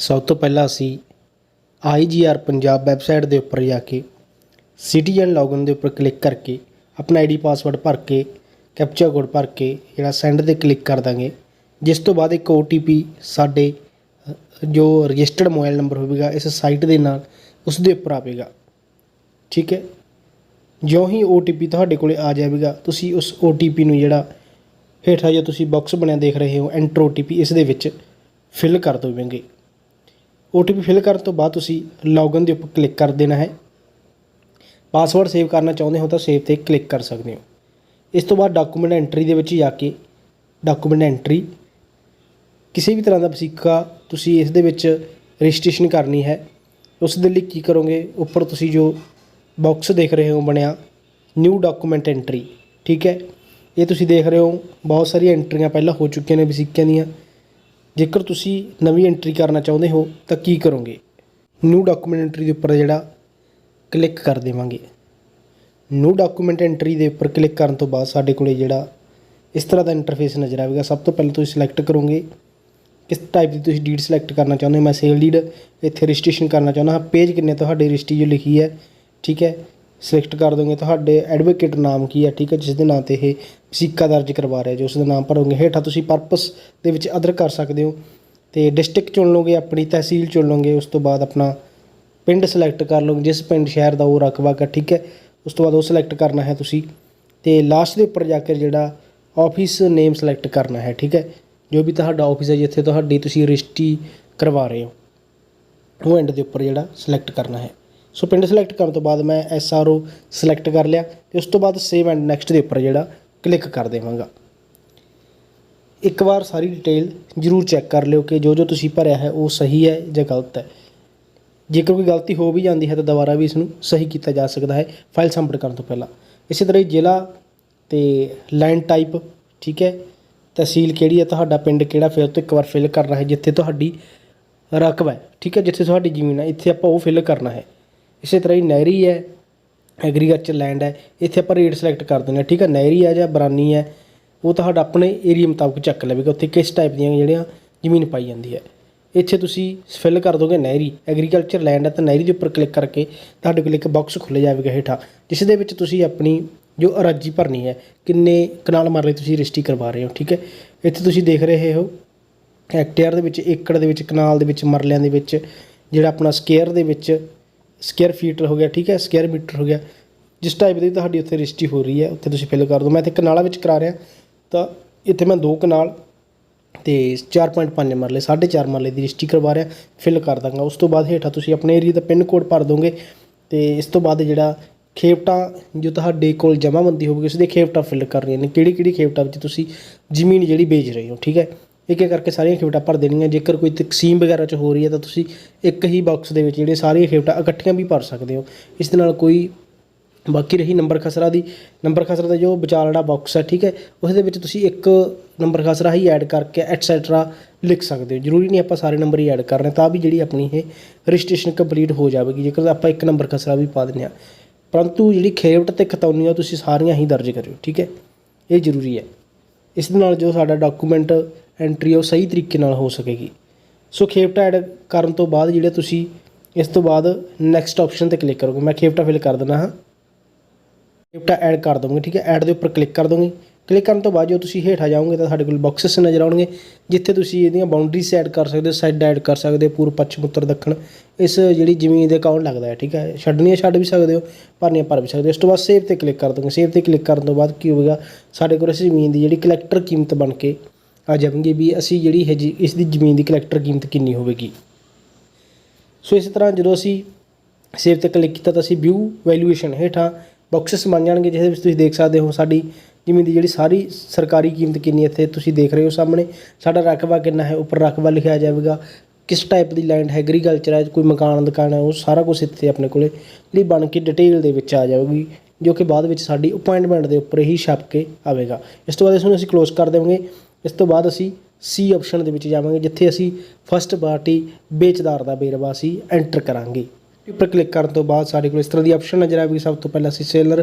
ਸਭ ਤੋਂ ਪਹਿਲਾਂ ਅਸੀਂ ਆਈਜੀਆਰ ਪੰਜਾਬ ਵੈਬਸਾਈਟ ਦੇ ਉੱਪਰ ਜਾ ਕੇ ਸਿਟੀਜ਼ਨ ਲੌਗਇਨ ਦੇ ਉੱਪਰ ਕਲਿੱਕ ਕਰਕੇ ਆਪਣਾ ਆਈਡੀ ਪਾਸਵਰਡ ਭਰ ਕੇ ਕੈਪਚਾ ਕੋਡ ਭਰ ਕੇ ਜਿਹੜਾ ਸੈਂਡ ਤੇ ਕਲਿੱਕ ਕਰ ਦਾਂਗੇ। ਜਿਸ ਤੋਂ ਬਾਅਦ ਇੱਕ OTP ਸਾਡੇ ਜੋ ਰਜਿਸਟਰਡ ਮੋਬਾਈਲ ਨੰਬਰ ਹੋਵੇਗਾ, ਇਸ ਸਾਈਟ ਦੇ ਨਾਲ ਉਸ ਦੇ ਉੱਪਰ ਆਵੇਗਾ। ਠੀਕ ਹੈ? ਜਿਉਂ ਹੀ OTP ਤੁਹਾਡੇ ਕੋਲੇ ਆ ਜਾਵੇਗਾ, ਤੁਸੀਂ ਉਸ OTP ਨੂੰ ਜਿਹੜਾ ਹੇਠਾਂ ਜੋ ਤੁਸੀਂ ਬਾਕਸ ਬਣਿਆ ਦੇਖ ਰਹੇ ਹੋ ਐਂਟਰ OTP ਇਸ ਦੇ ਵਿੱਚ ਫਿਲ ਕਰ ਦੇਵੋਗੇ। OTP ਫਿਲ ਕਰਨ ਤੋਂ ਬਾਅਦ ਤੁਸੀਂ ਲੌਗਇਨ ਦੇ ਉੱਪਰ ਕਲਿੱਕ ਕਰ ਦੇਣਾ ਹੈ। ਪਾਸਵਰਡ ਸੇਵ ਕਰਨਾ ਚਾਹੁੰਦੇ ਹੋ ਤਾਂ ਸੇਵ ਤੇ ਕਲਿੱਕ ਕਰ ਸਕਦੇ ਹੋ। ਇਸ ਤੋਂ ਬਾਅਦ ਡਾਕੂਮੈਂਟ ਐਂਟਰੀ ਦੇ ਵਿੱਚ ਜਾ ਕੇ ਡਾਕੂਮੈਂਟ ਐਂਟਰੀ ਕਿਸੇ ਵੀ ਤਰ੍ਹਾਂ ਦਾ ਵਸੀਕਾ ਤੁਸੀਂ ਇਸ ਦੇ ਵਿੱਚ ਰਜਿਸਟ੍ਰੇਸ਼ਨ ਕਰਨੀ ਹੈ। ਉਸ ਦੇ ਲਈ ਕੀ ਕਰੋਗੇ? ਉੱਪਰ ਤੁਸੀਂ ਜੋ ਬਾਕਸ ਦੇਖ ਰਹੇ ਹੋ ਬਣਿਆ ਨਿਊ ਡਾਕੂਮੈਂਟ ਐਂਟਰੀ ਠੀਕ ਹੈ। ਇਹ ਤੁਸੀਂ ਦੇਖ ਰਹੇ ਹੋ, ਬਹੁਤ ਸਾਰੀਆਂ ਐਂਟਰੀਆਂ ਪਹਿਲਾਂ ਹੋ ਚੁੱਕੀਆਂ ਨੇ ਵਸੀਕਿਆਂ ਦੀਆਂ। ਜੇਕਰ ਤੁਸੀਂ ਨਵੀਂ ਐਂਟਰੀ ਕਰਨਾ ਚਾਹੁੰਦੇ ਹੋ, ਤਾਂ ਕੀ ਕਰੋਗੇ? ਨਿਊ ਡਾਕੂਮੈਂਟ ਐਂਟਰੀ ਦੇ ਉੱਪਰ ਜਿਹੜਾ ਕਲਿੱਕ ਕਰ ਦੇਵਾਂਗੇ। ਨਿਊ ਡਾਕੂਮੈਂਟ ਐਂਟਰੀ ਦੇ ਉੱਪਰ ਕਲਿੱਕ ਕਰਨ ਤੋਂ ਬਾਅਦ ਸਾਡੇ ਕੋਲੇ ਜਿਹੜਾ ਇਸ ਤਰ੍ਹਾਂ ਦਾ ਇੰਟਰਫੇਸ ਨਜ਼ਰ ਆਵੇਗਾ। ਸਭ ਤੋਂ ਪਹਿਲਾਂ ਤੁਸੀਂ ਸਿਲੈਕਟ ਕਰੋਗੇ। ਕਿਸ ਟਾਈਪ ਦੀ ਤੁਸੀਂ ਡੀਡ ਸਿਲੈਕਟ ਕਰਨਾ ਚਾਹੁੰਦੇ ਹੋ? ਮੈਂ ਸੇਲ ਡੀਡ ਇੱਥੇ ਰਜਿਸਟ੍ਰੇਸ਼ਨ ਕਰਨਾ ਚਾਹੁੰਦਾ ਹਾਂ। ਪੇਜ ਕਿੰਨੇ ਤੁਹਾਡੀ ਰਜਿਸਟਰੀ ਜੋ ਲਿਖੀ ਹੈ। ਠੀਕ ਹੈ। ਸਿਲੈਕਟ ਕਰ ਦੋਗੇ, ਤੁਹਾਡੇ ਐਡਵੋਕੇਟ ਨਾਮ ਕੀ ਹੈ, ਠੀਕ ਹੈ ਜਿਸ ਦੇ ਨਾਂ ਤੇ ਇਹ ਵਸੀਕਾ ਦਰਜ ਕਰਵਾ ਰਿਹਾ ਜੋ ਉਸ ਦਾ ਨਾਮ ਭਰੋਗੇ। ਹੇਠਾਂ ਤੁਸੀਂ ਪਰਪਸ ਦੇ ਵਿੱਚ ਅਦਰ ਕਰ ਸਕਦੇ ਹੋ ਤੇ ਡਿਸਟ੍ਰਿਕਟ ਚੁਣ ਲਓਗੇ, ਆਪਣੀ ਤਹਿਸੀਲ ਚੁਣ ਲਓਗੇ, ਉਸ ਤੋਂ ਬਾਅਦ ਆਪਣਾ ਪਿੰਡ ਸਿਲੈਕਟ ਕਰ ਲਓਗੇ, ਜਿਸ ਪਿੰਡ, ਸ਼ਹਿਰ ਦਾ ਉਹ ਰਕਬਾ ਹੈ ਠੀਕ ਹੈ, ਉਸ ਤੋਂ ਬਾਅਦ ਉਹ ਸਿਲੈਕਟ ਕਰਨਾ ਹੈ ਤੁਸੀਂ ਤੇ ਲਾਸਟ ਦੇ ਉੱਪਰ ਜਾ ਕੇ ਜਿਹੜਾ ਆਫਿਸ ਨੇਮ ਸਿਲੈਕਟ ਕਰਨਾ ਹੈ, ਠੀਕ ਹੈ, ਜੋ ਵੀ ਤੁਹਾਡਾ ਆਫਿਸ ਹੈ, ਜਿੱਥੇ ਤੁਹਾਡੀ ਤੁਸੀਂ ਰਜਿਸਟਰੀ ਕਰਵਾ ਰਹੇ ਹੋ, ਉਹ ਐਂਡ ਦੇ ਉੱਪਰ ਜਿਹੜਾ ਸਿਲੈਕਟ ਕਰਨਾ ਹੈ। ਸੋ ਪਿੰਡ ਸਿਲੈਕਟ ਕਰਨ ਤੋਂ ਬਾਅਦ ਮੈਂ ਐਸ ਆਰ ਓ ਸਿਲੈਕਟ ਕਰ ਲਿਆ ਤੇ ਉਸ ਤੋਂ ਬਾਅਦ ਸੇਵ ਐਂਡ ਨੈਕਸਟ ਦੇ ਉੱਪਰ ਜਿਹੜਾ ਕਲਿੱਕ ਕਰ ਦੇਵਾਂਗਾ। ਇੱਕ ਵਾਰ ਸਾਰੀ ਡਿਟੇਲ ਜ਼ਰੂਰ ਚੈੱਕ ਕਰ ਲਿਓ ਕਿ ਜੋ ਜੋ ਤੁਸੀਂ ਭਰਿਆ ਹੈ ਉਹ ਸਹੀ ਹੈ ਜਾਂ ਗਲਤ ਹੈ। ਜੇਕਰ ਕੋਈ ਗਲਤੀ ਹੋ ਵੀ ਜਾਂਦੀ ਹੈ ਤਾਂ ਦੁਬਾਰਾ ਵੀ ਇਸ ਨੂੰ ਸਹੀ ਕੀਤਾ ਜਾ ਸਕਦਾ ਹੈ ਫਾਈਲ ਸਬਮਿਟ ਕਰਨ ਤੋਂ ਪਹਿਲਾਂ। ਇਸੇ ਤਰ੍ਹਾਂ ਹੀ ਜ਼ਿਲ੍ਹਾ ਤੇ ਲਾਈਨ ਟਾਈਪ ਠੀਕ ਹੈ? ਤਹਿਸੀਲ ਕਿਹੜੀ ਹੈ? ਤੁਹਾਡਾ ਪਿੰਡ ਕਿਹੜਾ ਫਿਰ ਤੋਂ ਇੱਕ ਵਾਰ ਫਿਲ ਕਰਨਾ ਹੈ, ਜਿੱਥੇ ਤੁਹਾਡੀ ਰਕਬਾ ਹੈ, ਠੀਕ ਹੈ? ਜਿੱਥੇ ਤੁਹਾਡੀ ਜ਼ਮੀਨ ਹੈ, ਇੱਥੇ ਆਪਾਂ ਉਹ ਫਿਲ ਕਰਨਾ ਹੈ। ਇਸੇ ਤਰ੍ਹਾਂ ਹੀ ਨਹਿਰੀ ਹੈ ਐਗਰੀਕਲਚਰ ਲੈਂਡ ਹੈ, ਇੱਥੇ ਆਪਾਂ ਰੇਟ ਸਿਲੈਕਟ ਕਰ ਦਿੰਦੇ ਹਾਂ, ਠੀਕ ਹੈ, ਨਹਿਰੀ ਹੈ ਜਾਂ ਬਰਾਨੀ ਹੈ, ਉਹ ਤੁਹਾਡਾ ਆਪਣੇ ਏਰੀਆ ਮੁਤਾਬਕ ਚੱਕ ਲਵੇਗਾ, ਉੱਥੇ ਕਿਸ ਟਾਈਪ ਦੀਆਂ ਜਿਹੜੀਆਂ ਜ਼ਮੀਨ ਪਾਈ ਜਾਂਦੀ ਹੈ। ਇੱਥੇ ਤੁਸੀਂ ਫਿਲ ਕਰ ਦੋਗੇ ਨਹਿਰੀ ਐਗਰੀਕਲਚਰ ਲੈਂਡ ਹੈ ਤਾਂ ਨਹਿਰੀ ਦੇ ਉੱਪਰ ਕਲਿੱਕ ਕਰਕੇ ਤੁਹਾਡੇ ਕੋਲ ਇੱਕ ਬਾਕਸ ਖੁੱਲ੍ਹ ਜਾਵੇਗਾ ਹੇਠਾਂ, ਜਿਸ ਦੇ ਵਿੱਚ ਤੁਸੀਂ ਆਪਣੀ ਜੋ ਅਰਾਜੀ ਭਰਨੀ ਹੈ, ਕਿੰਨੇ ਕਨਾਲ ਮਰਲੇ ਤੁਸੀਂ ਰਜਿਸਟਰੀ ਕਰਵਾ ਰਹੇ ਹੋ, ਠੀਕ ਹੈ। ਇੱਥੇ ਤੁਸੀਂ ਦੇਖ ਰਹੇ ਹੋ ਹੈਕਟੇਅਰ ਦੇ ਵਿੱਚ, ਏਕੜ ਦੇ ਵਿੱਚ ਕਨਾਲ ਦੇ ਵਿੱਚ, ਮਰਲਿਆਂ ਦੇ ਵਿੱਚ, ਜਿਹੜਾ ਆਪਣਾ ਸਕੇਅਰ ਦੇ ਵਿੱਚ ਸਕੁਅਰ ਫੀਟ ਹੋ ਗਿਆ, ਠੀਕ ਹੈ? ਸਕੁਅਰ ਮੀਟਰ ਹੋ ਗਿਆ। ਜਿਸ ਟਾਈਪ ਦੀ ਤੁਹਾਡੀ ਉੱਥੇ ਰਜਿਸਟਰੀ ਹੋ ਰਹੀ ਹੈ, ਉੱਥੇ ਤੁਸੀਂ ਫਿਲ ਕਰ ਦਿਓ। ਮੈਂ ਇੱਥੇ ਕਨਾਲਾਂ ਵਿੱਚ ਕਰਾ ਰਿਹਾ। ਤਾਂ ਇੱਥੇ ਮੈਂ ਦੋ ਕਨਾਲ ਤੇ 4.5 ਮਰਲੇ 4.5 ਮਰਲੇ ਦੀ ਰਜਿਸਟਰੀ ਕਰਵਾ ਰਿਹਾ ਫਿਲ ਕਰ ਦਾਂਗਾ। ਉਸ ਤੋਂ ਬਾਅਦ ਹੇਠਾਂ ਤੁਸੀਂ ਆਪਣੇ ਏਰੀਆ ਦਾ ਪਿੰਨ ਕੋਡ ਭਰ ਦੋਗੇ ਤੇ ਇਸ ਤੋਂ ਬਾਅਦ ਜਿਹੜਾ ਖੇਪਟਾ ਜੋ ਤੁਹਾਡੇ ਕੋਲ ਜਮ੍ਹਾਂਬੰਦੀ ਹੋਵੇਗੀ ਉਸ ਦੇ ਖੇਪਟਾ ਫਿਲ ਕਰਨੀਆਂ ਨੇ। ਕਿਹੜੀ ਕਿਹੜੀ ਖੇਪਟਾ ਵਿੱਚ ਤੁਸੀਂ ਜ਼ਮੀਨ ਜਿਹੜੀ ਵੇਚ ਰਹੇ ਹੋ, ਠੀਕ ਹੈ? ਇੱਕ ਇੱਕ ਕਰਕੇ ਸਾਰੀਆਂ ਖੇਵਟਾਂ ਭਰ ਦੇਣੀਆਂ। ਜੇਕਰ ਕੋਈ ਤਕਸੀਮ ਵਗੈਰਾ ਚ ਹੋ ਰਹੀ ਹੈ ਤਾਂ ਤੁਸੀਂ ਇੱਕ ਹੀ ਬਾਕਸ ਦੇ ਵਿੱਚ ਜਿਹੜੇ ਸਾਰੀਆਂ ਖੇਵਟਾਂ ਇਕੱਠੀਆਂ ਵੀ ਭਰ ਸਕਦੇ ਹੋ। ਇਸ ਦੇ ਨਾਲ ਕੋਈ ਬਾਕੀ ਰਹੀ ਨੰਬਰ ਖਸਰਾ ਦੀ। ਨੰਬਰ ਖਸਰਾ ਦਾ ਜੋ ਵਿਚਾਲੜਾ ਬਾਕਸ ਹੈ, ਠੀਕ ਹੈ ਉਸ ਦੇ ਵਿੱਚ ਤੁਸੀਂ ਇੱਕ ਨੰਬਰ ਖਸਰਾ ਹੀ ਐਡ ਕਰਕੇ ਐਟਸੈਟਰਾ ਲਿਖ ਸਕਦੇ ਹੋ। ਜ਼ਰੂਰੀ ਨਹੀਂ ਆਪਾਂ ਸਾਰੇ ਨੰਬਰ ਹੀ ਐਡ ਕਰਨੇ ਤਾਂ ਵੀ ਜਿਹੜੀ ਆਪਣੀ ਇਹ ਰਜਿਸਟ੍ਰੇਸ਼ਨ ਕੰਪਲੀਟ ਹੋ ਜਾਵੇਗੀ। ਜੇਕਰ ਆਪਾਂ ਇੱਕ ਨੰਬਰ ਖਸਰਾ ਵੀ ਪਾ ਦਿੰਦੇ ਹਾਂ। ਪਰੰਤੂ ਜਿਹੜੀ ਖੇਵਟ ਤੇ ਖਤੌਨੀਆਂ ਤੁਸੀਂ ਸਾਰੀਆਂ ਹੀ ਦਰਜ ਕਰਿਓ, ਠੀਕ ਹੈ। ਇਹ ਜ਼ਰੂਰੀ ਹੈ। ਇਸ ਦੇ ਨਾਲ ਜੋ ਸਾਡਾ ਡਾਕੂਮੈਂਟ ਐਂਟਰੀ ਉਹ ਸਹੀ ਤਰੀਕੇ ਨਾਲ ਹੋ ਸਕੇਗੀ। ਸੋ ਖੇਪਟਾ ਐਡ ਕਰਨ ਤੋਂ ਬਾਅਦ ਜਿਹੜੇ ਤੁਸੀਂ ਇਸ ਤੋਂ ਬਾਅਦ ਨੈਕਸਟ ਆਪਸ਼ਨ ਤੇ ਕਲਿੱਕ ਕਰੋਗੇ। ਮੈਂ ਖੇਪਟਾ ਫਿਲ ਕਰ ਦਿੰਦਾ ਹਾਂ। ਖੇਪਟਾ ਐਡ ਕਰ ਦੋਗੇ ਠੀਕ ਹੈ? ਐਡ ਦੇ ਉੱਪਰ ਕਲਿੱਕ ਕਰ ਦੋਗੇ ਕਲਿੱਕ ਕਰਨ ਤੋਂ ਬਾਅਦ ਜੋ ਤੁਸੀਂ ਹੇਠਾਂ ਜਾਓਗੇ ਤਾਂ ਸਾਡੇ ਕੋਲ ਬਾਕਸਸ ਨਜ਼ਰ ਆਉਣਗੇ, ਜਿੱਥੇ ਤੁਸੀਂ ਇਹਦੀਆਂ ਬਾਉਂਡਰੀਜ਼ ਐਡ ਕਰ ਸਕਦੇ ਹੋ ਸਾਈਡ ਐਡ ਕਰ ਸਕਦੇ ਹੋ, ਪੂਰਬ, ਪੱਛਮ, ਉੱਤਰ, ਦੱਖਣ। ਇਸ ਜਿਹੜੀ ਜ਼ਮੀਨ ਦੇ ਅਕਾਊਂਟ ਲੱਗਦਾ ਹੈ, ਠੀਕ ਹੈ? ਛੱਡਣੀਆਂ ਛੱਡ ਵੀ ਸਕਦੇ ਹੋ, ਭਰਨੀਆਂ ਭਰ ਵੀ ਸਕਦੇ ਹੋ। ਇਸ ਤੋਂ ਬਾਅਦ ਸੇਵ ਤੇ ਕਲਿੱਕ ਕਰ ਦੋਗੇ ਸੇਵ ਤੇ ਕਲਿੱਕ ਕਰਨ ਤੋਂ ਬਾਅਦ ਕੀ ਹੋਵੇਗਾ? ਸਾਡੇ ਕੋਲ ਇਸ ਜ਼ਮੀਨ ਦੀ ਜਿਹੜੀ ਕਲੈਕਟਰ ਕੀਮਤ ਬਣ ਕੇ ਆ ਜਾਵੇਗੀ ਵੀ ਅਸੀਂ ਜਿਹੜੀ ਹੈ ਜੀ ਇਸ ਦੀ ਜ਼ਮੀਨ ਦੀ ਕਲੈਕਟਰ ਕੀਮਤ ਕਿੰਨੀ ਹੋਵੇਗੀ। ਸੋ ਇਸ ਤਰ੍ਹਾਂ ਜਦੋਂ ਅਸੀਂ ਸੇਵ ਤੇ ਕਲਿੱਕ ਕੀਤਾ ਤਾਂ ਅਸੀਂ ਵਿਊ ਵੈਲਿਊਏਸ਼ਨ ਹੇਠਾਂ ਬਾਕਸਸ ਬਣ ਜਾਣਗੇ, ਜਿਹਦੇ ਵਿੱਚ ਤੁਸੀਂ ਦੇਖ ਸਕਦੇ ਹੋ ਸਾਡੀ ਜ਼ਮੀਨ ਦੀ ਜਿਹੜੀ ਸਾਰੀ ਸਰਕਾਰੀ ਕੀਮਤ ਕਿੰਨੀ ਇੱਥੇ ਤੁਸੀਂ ਦੇਖ ਰਹੇ ਹੋ ਸਾਹਮਣੇ। ਸਾਡਾ ਰਕਬਾ ਕਿੰਨਾ ਹੈ, ਉੱਪਰ ਰਕਬਾ ਲਿਖਿਆ ਜਾਵੇਗਾ। ਕਿਸ ਟਾਈਪ ਦੀ ਲੈਂਡ ਹੈ ਐਗਰੀਕਲਚਰ ਹੈ, ਕੋਈ ਮਕਾਨ, ਦੁਕਾਨ ਹੈ, ਉਹ ਸਾਰਾ ਕੁਝ ਇੱਥੇ ਆਪਣੇ ਕੋਲੇ ਜਿਹੜੀ ਬਣ ਕੇ ਡਿਟੇਲ ਦੇ ਵਿੱਚ ਆ ਜਾਵੇਗੀ, ਜੋ ਕਿ ਬਾਅਦ ਵਿੱਚ ਸਾਡੀ ਅਪਾਇੰਟਮੈਂਟ ਦੇ ਉੱਪਰ ਹੀ ਛਪ ਕੇ ਆਵੇਗਾ। ਇਸ ਤੋਂ ਬਾਅਦ ਇਸ ਨੂੰ ਅਸੀਂ ਕਲੋਜ਼ ਕਰ ਦੇਵਾਂਗੇ। ਇਸ ਤੋਂ ਬਾਅਦ ਅਸੀਂ ਸੀ ਆਪਸ਼ਨ ਦੇ ਵਿੱਚ ਜਾਵਾਂਗੇ, ਜਿੱਥੇ ਅਸੀਂ ਫਸਟ ਪਾਰਟੀ ਵੇਚਦਾਰ ਦਾ ਵੇਰਵਾ ਅਸੀਂ ਐਂਟਰ ਕਰਾਂਗੇ। ਉੱਪਰ ਕਲਿੱਕ ਕਰਨ ਤੋਂ ਬਾਅਦ ਸਾਡੇ ਕੋਲ ਇਸ ਤਰ੍ਹਾਂ ਦੀ ਆਪਸ਼ਨ ਨਜ਼ਰ ਆਵੇਗੀ। ਸਭ ਤੋਂ ਪਹਿਲਾਂ ਅਸੀਂ ਸੇਲਰ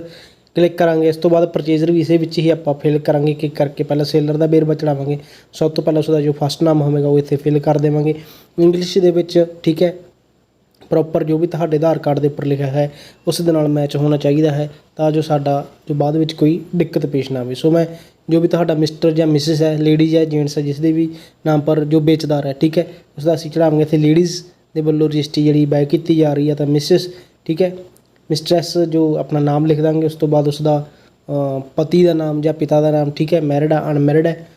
ਕਲਿੱਕ ਕਰਾਂਗੇ। ਇਸ ਤੋਂ ਬਾਅਦ ਪਰਚੇਜ਼ਰ ਵੀ ਇਸੇ ਵਿੱਚ ਹੀ ਆਪਾਂ ਫਿਲ ਕਰਾਂਗੇ ਕਿ ਕਰਕੇ ਪਹਿਲਾਂ ਸੇਲਰ ਦਾ ਵੇਰਵਾ ਚੜਾਵਾਂਗੇ। ਸਭ ਤੋਂ ਪਹਿਲਾਂ ਉਸਦਾ ਜੋ ਫਸਟ ਨਾਮ ਹੋਵੇਗਾ, ਉਹ ਇੱਥੇ ਫਿਲ ਕਰ ਦੇਵਾਂਗੇ। ਇੰਗਲਿਸ਼ ਦੇ ਵਿੱਚ, ਠੀਕ ਹੈ ਪ੍ਰੋਪਰ ਜੋ ਵੀ ਤੁਹਾਡੇ ਆਧਾਰ ਕਾਰਡ ਦੇ ਉੱਪਰ ਲਿਖਿਆ ਹੈ, ਉਸ ਦੇ ਨਾਲ ਮੈਚ ਹੋਣਾ ਚਾਹੀਦਾ ਹੈ, ਤਾਂ ਜੋ ਸਾਡਾ, ਜੋ ਬਾਅਦ ਵਿੱਚ ਕੋਈ ਦਿੱਕਤ ਪੇਸ਼ ਨਾ ਆਵੇ। ਸੋ ਮੈਂ ਜੋ ਵੀ ਤੁਹਾਡਾ ਮਿਸਟਰ ਜਾਂ ਮਿਸਿਸ ਹੈ ਲੇਡੀਜ਼ ਹੈ ਜੈਂਟਸ ਹੈ ਜਿਸ ਦੇ ਵੀ ਨਾਮ ਪਰ ਜੋ ਵੇਚਦਾਰ ਹੈ ਠੀਕ ਹੈ? ਉਸ ਦਾ ਅਸੀਂ ਚੜਾਵਾਂਗੇ ਇੱਥੇ ਲੇਡੀਜ਼ ਦੇ ਵੱਲੋਂ ਰਜਿਸਟਰੀ ਜਿਹੜੀ ਬਾਈ ਕੀਤੀ ਜਾ ਰਹੀ ਹੈ ਤਾਂ ਮਿਸਿਸ ਠੀਕ ਹੈ? ਮਿਸਟਰੈਸ ਜੋ ਆਪਣਾ ਨਾਮ ਲਿਖ ਦਾਂਗੇ, ਉਸ ਤੋਂ ਬਾਅਦ ਉਸ ਦਾ ਪਤੀ ਦਾ ਨਾਮ ਜਾਂ ਪਿਤਾ ਦਾ ਨਾਮ, ਠੀਕ ਹੈ? ਮੈਰਿਡ ਆ ਅਨਮੈਰਿਡ ਹੈ।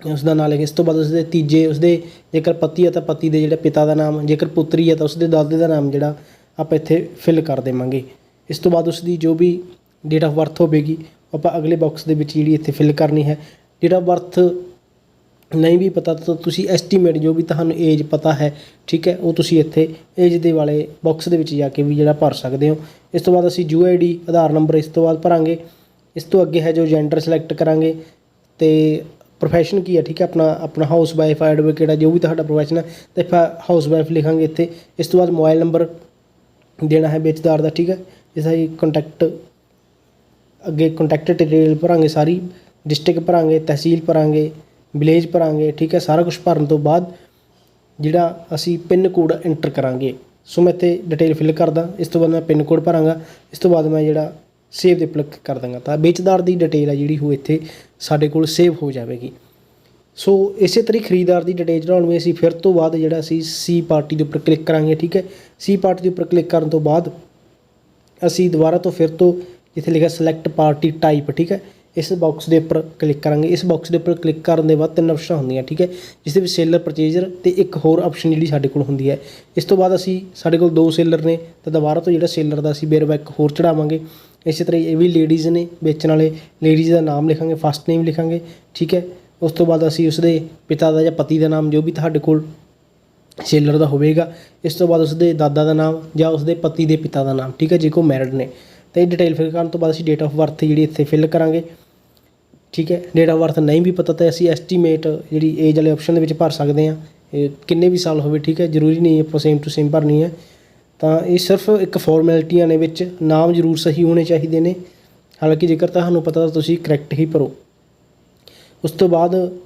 ਉਸ ਦਾ ਨਾਂ ਲਿਖ, ਇਸ ਤੋਂ ਬਾਅਦ ਉਸਦੇ ਤੀਜੇ, ਉਸਦੇ ਜੇਕਰ ਪਤੀ ਹੈ ਤਾਂ ਪਤੀ ਦੇ ਜਿਹੜਾ ਪਿਤਾ ਦਾ ਨਾਮ, ਜੇਕਰ ਪੁੱਤਰੀ ਹੈ ਤਾਂ ਉਸਦੇ ਦਾਦੇ ਦਾ ਨਾਮ ਜਿਹੜਾ ਆਪਾਂ ਇੱਥੇ ਫਿਲ ਕਰ ਦੇਵਾਂਗੇ। ਇਸ ਤੋਂ ਬਾਅਦ ਉਸਦੀ ਜੋ ਵੀ ਡੇਟ ਆਫ ਬਰਥ ਹੋਵੇਗੀ ਆਪਾਂ ਅਗਲੇ ਬਾਕਸ ਦੇ ਵਿੱਚ ਜਿਹੜੀ ਇੱਥੇ ਫਿਲ ਕਰਨੀ ਹੈ ਡੇਟ ਆਫ ਬਰਥ ਨਹੀਂ ਵੀ ਪਤਾ, ਤਾਂ ਤੁਸੀਂ ਐਸਟੀਮੇਟ ਜੋ ਵੀ ਤੁਹਾਨੂੰ ਏਜ ਪਤਾ ਹੈ, ਠੀਕ ਹੈ, ਉਹ ਤੁਸੀਂ ਇੱਥੇ ਏਜ ਦੇ ਵਾਲੇ ਬਾਕਸ ਦੇ ਵਿੱਚ ਜਾ ਕੇ ਵੀ ਜਿਹੜਾ ਭਰ ਸਕਦੇ ਹੋ। ਇਸ ਤੋਂ ਬਾਅਦ ਅਸੀਂ U I D Aadhaar number ਇਸ ਤੋਂ ਬਾਅਦ ਭਰਾਂਗੇ। ਇਸ ਤੋਂ ਅੱਗੇ ਹੈ ਜੋ ਜੈਂਡਰ ਸਿਲੈਕਟ ਕਰਾਂਗੇ। ਤੇ ਪ੍ਰੋਫੈਸ਼ਨ ਕੀ ਹੈ, ਠੀਕ ਹੈ, ਆਪਣਾ ਆਪਣਾ ਹਾਊਸ ਵਾਈਫ ਐਡਵੋਕੇਟ ਹੈ, ਜੋ ਵੀ ਤੁਹਾਡਾ ਪ੍ਰੋਫੈਸ਼ਨ ਹੈ, ਤੇ ਹਾਊਸ ਵਾਈਫ ਲਿਖਾਂਗੇ ਇੱਥੇ। ਇਸ ਤੋਂ ਬਾਅਦ ਮੋਬਾਈਲ ਨੰਬਰ ਦੇਣਾ ਹੈ ਵੇਚਦਾਰ ਦਾ, ਠੀਕ ਹੈ। ਇਸ ਦਾ ਕੰਟੈਕਟ ਅੱਗੇ ਕੰਟੈਕਟ ਡਿਟੇਲ ਭਰਾਂਗੇ ਸਾਰੀ ਡਿਸਟ੍ਰਿਕਟ ਭਰਾਂਗੇ, ਤਹਿਸੀਲ ਭਰਾਂਗੇ ਵਿਲੇਜ ਭਰਾਂਗੇ, ਠੀਕ ਹੈ, ਸਾਰਾ ਕੁਝ ਭਰਨ ਤੋਂ ਬਾਅਦ ਜਿਹੜਾ ਅਸੀਂ ਪਿੰਨ ਕੋਡ ਐਂਟਰ ਕਰਾਂਗੇ। ਸੋ ਮੈਂ ਇੱਥੇ ਡਿਟੇਲ ਫਿਲ ਕਰਦਾ, ਇਸ ਤੋਂ ਬਾਅਦ ਮੈਂ ਪਿੰਨ ਕੋਡ ਭਰਾਂਗਾ, ਇਸ ਤੋਂ ਬਾਅਦ ਮੈਂ ਜਿਹੜਾ ਸੇਵ ਦੇ ਕਲਿੱਕ ਕਰ ਦਾਂਗਾ। ਤਾਂ ਵੇਚਦਾਰ ਦੀ ਡਿਟੇਲ ਆ ਜਿਹੜੀ, ਉਹ ਇੱਥੇ ਸਾਡੇ ਕੋਲ ਸੇਵ ਹੋ ਜਾਵੇਗੀ। ਸੋ ਇਸੇ ਤਰੀਕੇ ਖਰੀਦਦਾਰ ਦੀ ਡਿਟੇਲ ਚੜਾਉਣ ਵਿੱਚ ਅਸੀਂ ਫਿਰ ਤੋਂ ਬਾਅਦ ਜਿਹੜਾ ਅਸੀਂ ਸੀ ਪਾਰਟੀ ਦੇ ਉੱਪਰ ਕਲਿੱਕ ਕਰਾਂਗੇ, ਠੀਕ ਹੈ। ਸੀ ਪਾਰਟੀ ਦੇ ਉੱਪਰ ਕਲਿੱਕ ਕਰਨ ਤੋਂ ਬਾਅਦ ਅਸੀਂ ਦੁਬਾਰਾ ਤੋਂ ਫਿਰ ਤੋਂ ਜਿੱਥੇ ਲਿਖਿਆ ਸਿਲੈਕਟ ਪਾਰਟੀ ਟਾਈਪ ਠੀਕ ਹੈ? ਇਸ ਬਾਕਸ ਦੇ ਉੱਪਰ ਕਲਿੱਕ ਕਰਾਂਗੇ। ਇਸ ਬਾਕਸ ਦੇ ਉੱਪਰ ਕਲਿੱਕ ਕਰਨ ਦੇ ਬਾਅਦ ਤਿੰਨ ਆਪਸ਼ਨ ਹੁੰਦੀਆਂ, ਠੀਕ ਹੈ? ਜਿਸ ਦੇ ਵਿੱਚ ਸੇਲਰ ਪਰਚੇਜ਼ਰ ਤੇ ਇੱਕ ਹੋਰ ਆਪਸ਼ਨ ਜਿਹੜੀ ਸਾਡੇ ਕੋਲ ਹੁੰਦੀ ਹੈ। ਇਸ ਤੋਂ ਬਾਅਦ ਅਸੀਂ ਸਾਡੇ ਕੋਲ ਦੋ ਸੇਲਰ ਨੇ, ਤਾਂ ਦੁਬਾਰਾ ਤੋਂ ਜਿਹੜਾ ਸੇਲਰ ਦਾ ਅਸੀਂ ਵੇਰਵਾ ਇੱਕ ਹੋਰ ਚੜਾਵਾਂਗੇ। ਇਸੇ ਤਰ੍ਹਾਂ ਇਹ ਵੀ ਲੇਡੀਜ਼ ਨੇ ਵੇਚਣ ਵਾਲੇ। ਲੇਡੀਜ਼ ਦਾ ਨਾਮ ਲਿਖਾਂਗੇ ਫਸਟ ਨੇਮ ਲਿਖਾਂਗੇ, ਠੀਕ ਹੈ? ਉਸ ਤੋਂ ਬਾਅਦ ਅਸੀਂ ਉਸਦੇ ਪਿਤਾ ਦਾ ਜਾਂ ਪਤੀ ਦਾ ਨਾਮ ਜੋ ਵੀ ਤੁਹਾਡੇ ਕੋਲ ਸੇਲਰ ਦਾ ਹੋਵੇਗਾ, ਇਸ ਤੋਂ ਬਾਅਦ ਉਸਦੇ ਦਾਦਾ ਦਾ ਨਾਮ ਜਾਂ ਉਸਦੇ ਪਤੀ ਦੇ ਪਿਤਾ ਦਾ ਨਾਮ, ਠੀਕ ਹੈ? ਜੇ ਕੋ ਮੈਰਿਡ ਨੇ। ਤੇ ਇਹ ਡਿਟੇਲ ਫਿਲ ਕਰਨ ਤੋਂ ਬਾਅਦ ਅਸੀਂ ਡੇਟ ਆਫ ਬਰਥ ਜਿਹੜੀ ਇੱਥੇ ਫਿਲ ਕਰਾਂਗੇ। ਠੀਕ ਹੈ? ਡੇਟ ਆਫ ਬਰਥ ਨਹੀਂ ਵੀ ਪਤਾ ਤਾਂ ਅਸੀਂ ਐਸਟੀਮੇਟ ਜਿਹੜੀ ਏਜ ਵਾਲੇ ਆਪਸ਼ਨ ਦੇ ਵਿੱਚ ਭਰ ਸਕਦੇ ਹਾਂ। ਇਹ ਕਿੰਨੇ ਵੀ ਸਾਲ ਹੋਵੇ, ਠੀਕ ਹੈ? ਜ਼ਰੂਰੀ ਨਹੀਂ ਆਪਾਂ ਸੇਮ ਟੂ ਸੇਮ ਭਰਨੀ ਹੈ। ਤਾਂ ਇਹ ਸਿਰਫ ਇੱਕ ਫਾਰਮੈਲਿਟੀਆਂ ਨੇ ਵਿੱਚ ਨਾਮ ਜ਼ਰੂਰ ਸਹੀ ਹੋਣੇ ਚਾਹੀਦੇ ਨੇ। ਹਾਲਾਂਕਿ ਜੇਕਰ ਤੁਹਾਨੂੰ ਪਤਾ ਤਾਂ ਤੁਸੀਂ ਕਰੈਕਟ ਹੀ ਭਰੋ। ਉਸ ਤੋਂ ਬਾਅਦ